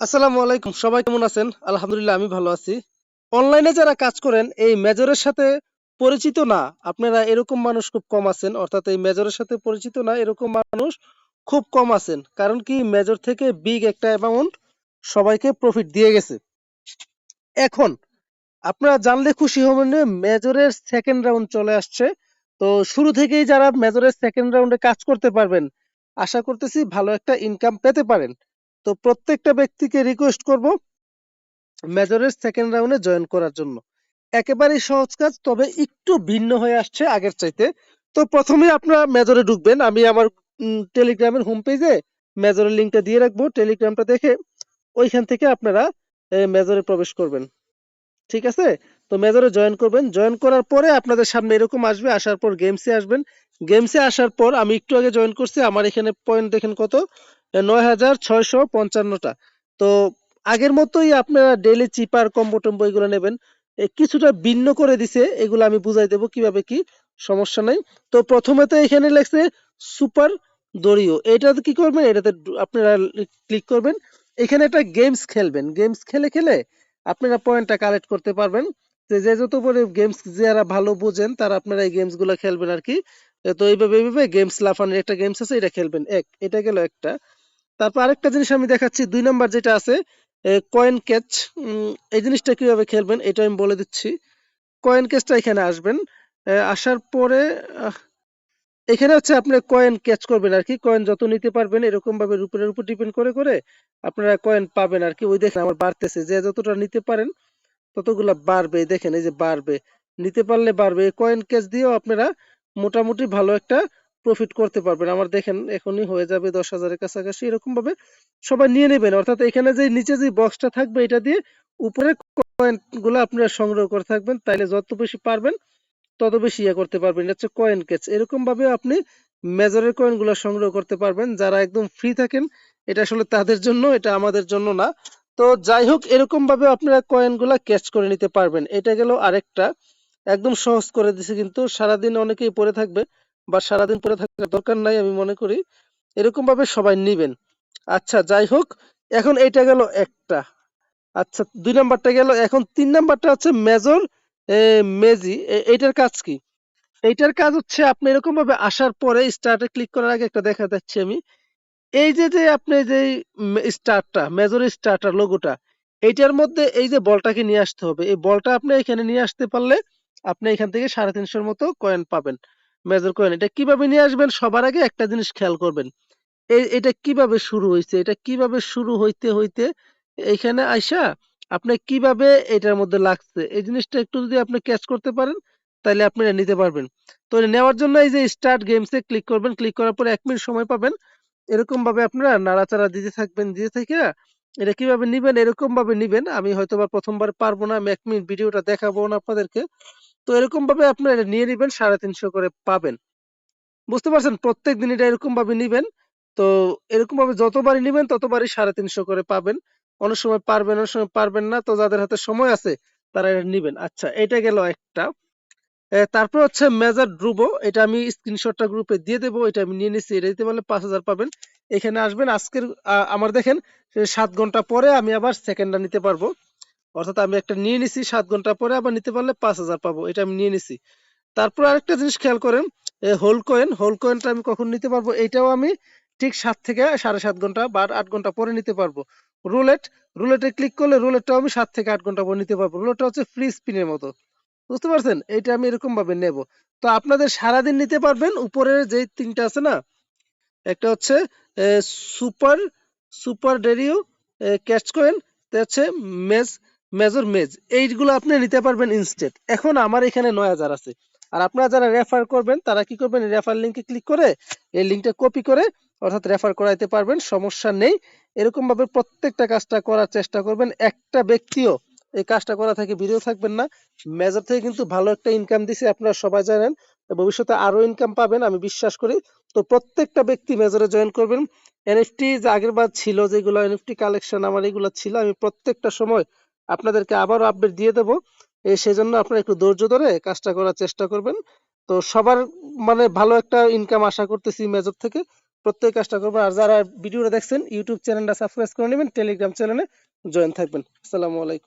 আসসালামু আলাইকুম, সবাই কেমন আছেন? আলহামদুলিল্লাহ, আমি ভালো আছি। অনলাইনে যারা কাজ করেন, এই মেজরের সাথে পরিচিত না। আপনারা এরকম মানুষ খুব কম আছেন, অর্থাৎ এই মেজরের সাথে পরিচিত না, এরকম মানুষ খুব কম আছেন। কারণ কি, মেজর থেকে বিগ একটা অ্যামাউন্ট সবাইকে প্রফিট দিয়ে গেছে। এখন, আপনারা জানলে খুশি হবেন মেজরের সেকেন্ড রাউন্ড চলে আসছে। তো শুরু থেকেই যারা মেজরের সেকেন্ড রাউন্ডে কাজ করতে পারবেন, আশা করতেছি ভালো একটা ইনকাম পেতে পারেন। তো প্রত্যেকটা ব্যক্তিকে রিকোয়েস্ট করব মেজরের সেকেন্ড রাউন্ডে জয়েন করার জন্য। একেবারেই সহজ কাজ, তবে একটু ভিন্ন হয়ে আসছে আগের চাইতে। তো প্রথমে আপনারা মেজরে ঢুকবেন। আমি আমার টেলিগ্রামের হোম পেজে মেজরের লিঙ্কটা দিয়ে রাখব। টেলিগ্রামটা দেখে ওইখান থেকে আপনারা মেজরে প্রবেশ করবেন। ঠিক আছে? তো মেজরে জয়েন করবেন। জয়েন করার পরে আপনাদের সামনে এরকম আসবে। আসার পর গেমসে আসবেন। গেমসে আসার পর আমি একটু আগে জয়েন করছি। আমার এখানে পয়েন্ট দেখেন কত? নয় হাজার ছয়শো পঞ্চান্নটা। তো আগের মতোই আপনারা ডেইলি চিপার কম্বো টম্বো এগুলো নেবেন। কিছুটা ভিন্ন করে দিছে, এগুলো আমি বুঝাই দেবো কীভাবে কি, সমস্যা নাই। তো প্রথমে তো এখানে লেখছে সুপার দড়িও। এটাতে কি করবেন? এটাতে আপনারা ক্লিক করবেন। এখানে একটা গেমস খেলবেন। গেমস খেলে খেলে আপনারা পয়েন্টটা কালেক্ট করতে পারবেন। যে যত করে গেমস যারা ভালো বুঝেন, তারা আপনারা এই গেমসগুলা খেলবেন আর কি। তো এইভাবে এইভাবে গেমস লাফানোর একটা গেমস আছে, এটা খেলবেন। এক, এটা গেল একটা। তারপর আরেকটা জিনিস আমি দেখাচ্ছি, দুই নাম্বার যেটা আছে কয়েন ক্যাচ এই জিনিসটা কীভাবে খেলবেন এটা আমি বলে দিচ্ছি। কয়েন ক্যাচটা এখানে আসবেন আসার পরে এখানে হচ্ছে আপনি কয়েন ক্যাচ করবেন আর কি কয়েন যত নিতে পারবেন এরকম ভাবে রুপের উপর ডিপেন্ড করে করে আপনারা কয়েন পাবেন আর কি। ওই দেখেন আমার বাড়তেছে, যে যতটা নিতে পারেন ততগুলা বাড়বে, দেখেন এই যে বাড়বে। নিতে পারলে বাড়বে কয়েন ক্যাচ দিয়েও আপনারা মোটামুটি ভালো একটা প্রফিট করতে পারবেন। আমার দেখেন এখনই হয়ে যাবে দশ হাজারের কাছাকাছি। এরকম ভাবে সবাই নিয়ে নেবেন। অর্থাৎ এখানে যে নিচে যে বক্সটা থাকবে, এটা দিয়ে উপরে কয়েনগুলো আপনারা সংগ্রহ করে থাকবেন। তাইলে যত বেশি পারবেন, তত বেশি ইয়ে করতে পারবেন। এটা হচ্ছে কয়েন কেচ এরকম ভাবে আপনি মেজরের কয়েনগুলো সংগ্রহ করতে পারবেন। যারা একদম ফ্রি থাকেন, এটা আসলে তাদের জন্য, এটা আমাদের জন্য না। তো যাই হোক এরকম ভাবে আপনারা কয়েনগুলা ক্যাচ করে নিতে পারবেন। এটা গেল আরেকটা। একদম সহজ করে দিছে কিন্তু। সারাদিন অনেকেই পড়ে থাকবে। বা সারাদিন পরে থাকার দরকার নাই আমি মনে করি। এরকম ভাবে সবাই নিবেন। আচ্ছা যাই হোক, এখন এটা গেল একটা। আচ্ছা দুই নাম্বারটা গেল। এখন তিন নাম্বারটা হচ্ছে মেজর মেজি। এইটার কাজ কি? এইটার কাজ হচ্ছে আপনি এরকম ভাবে আসার পরে স্টার্টে ক্লিক করার আগে একটা দেখা যাচ্ছে আমি। এই যে যে আপনি যে স্টারটা, মেজর স্টারটার লোগোটা, এইটার মধ্যে এই যে বলটাকে নিয়ে আসতে হবে। এই বলটা আপনি এখানে নিয়ে আসতে পারলে আপনি এখান থেকে সাড়ে তিনশোর মতো কয়েন পাবেন। মেজর কয়েন এটা কীভাবে নিয়ে আসবেন? সবার আগে একটা জিনিস খেয়াল করবেন। এটা কীভাবে শুরু হয়েছে এটা কীভাবে শুরু হইতে হইতে এখানে আইসা আপনি কীভাবে এটার মধ্যে লাগছে? এই জিনিসটা একটু যদি আপনি ক্যাচ করতে পারেন তাহলে আপনি এটা নিতে পারবেন। তো নেওয়ার জন্য এই যে স্টার্ট গেমসে ক্লিক করবেন ক্লিক করার পরে এক মিনিট সময় পাবেন। এরকম ভাবে আপনারা নাড়াচাড়া দিতে থাকবেন, দিতে থেকে এটা কীভাবে নিবেন? এরকম ভাবে নিবেন। আমি হয়তো বা প্রথমবার পারব না, আমি এক মিনিট ভিডিওটা দেখাবো না আপনাদেরকে। তো এরকম ভাবে আপনারা এটা নিয়ে নিবেন, সাড়ে তিনশো করে পাবেন। বুঝতে পারছেন? প্রত্যেক দিন এটা এরকম ভাবে নিবেন। তো এরকম ভাবে যতবারই নিবেন, ততবারই সাড়ে তিনশো করে পাবেন। অনেক সময় পারবেন, অনেক সময় পারবেন না। তো যাদের হাতে সময় আছে, তারা এটা নিবেন। আচ্ছা এটা গেল একটা। তারপর হচ্ছে মেজার ড্রুবো এটা আমি স্ক্রিনশটটা গ্রুপে দিয়ে দেবো। এটা আমি নিয়ে নিচ্ছি এটা দিতে পারলে পাঁচ হাজার পাবেন। এখানে আসবেন। আজকের আমার দেখেন, সাত ঘণ্টা পরে আমি আবার সেকেন্ডটা নিতে পারব। অর্থাৎ আমি একটা নিয়ে নিছি সাত ঘণ্টা পরে, আবার নিতে পারলে পাঁচ হাজার পাবো, এটা আমি নিয়ে নিছি। তারপর আরেকটা জিনিস খেয়াল করেন হোল কয়েন হোল কয়েনটা আমি কখন নিতে পারব, এটাও আমি ঠিক সাত থেকে সাড়ে সাত ঘণ্টা বা আট ঘণ্টা পরে নিতে পারব। রুলেট রুলেটে ক্লিক করলে রুলেটটাও আমি সাত থেকে আট ঘণ্টা পরে নিতে পারব। রুলেটটা হচ্ছে ফ্রি স্পিনের মতো। বুঝতে পারছেন? এটা আমি এরকম ভাবে নেব। তো আপনাদের সারাদিন নিতে পারবেন উপরের যে তিনটা আছে না, একটা হচ্ছে সুপার সুপার ডেরিও ক্যাশ কয়েন হচ্ছে মেজ মেজর মেজ, এইগুলো আপনি নিতে পারবেন ইনস্টেট এখন আমার এখানে নয় হাজার আছে। আর আপনারা যারা রেফার করবেন, তারা কি করবেন? রেফার লিঙ্কে ক্লিক করে, এই লিঙ্কটা কপি করে, অর্থাৎ রেফার করাইতে পারবেন, সমস্যা নেই। এরকম ভাবে প্রত্যেকটা কাজটা করার চেষ্টা করবেন। একটা ব্যক্তিও এই কাজটা করা থেকে বিরত থাকবেন না। মেজর থেকে কিন্তু ভালো একটা ইনকাম দিছে, আপনারা সবাই জানেন। ভবিষ্যতে আরও ইনকাম পাবেন, আমি বিশ্বাস করি। তো প্রত্যেকটা ব্যক্তি মেজরে জয়েন করবেন। এনএফটি যে আগের বার ছিল, যেগুলো এনএফটি কালেকশন আমার এগুলো ছিল, আমি প্রত্যেকটা সময় আপনাদেরকে আবারও আপডেট দিয়ে দেবো। সেজন্য আপনারা একটু ধৈর্য ধরে কাজটা করার চেষ্টা করবেন। তো সবার মানে ভালো একটা ইনকাম আশা করতেছি মেজর থেকে। প্রত্যেক কাজটা করবেন। আর যারা ভিডিওটা দেখছেন ইউটিউব চ্যানেলটা সাবস্ক্রাইব করে নেবেন টেলিগ্রাম চ্যানেলে জয়েন থাকবেন। আসসালামু আলাইকুম।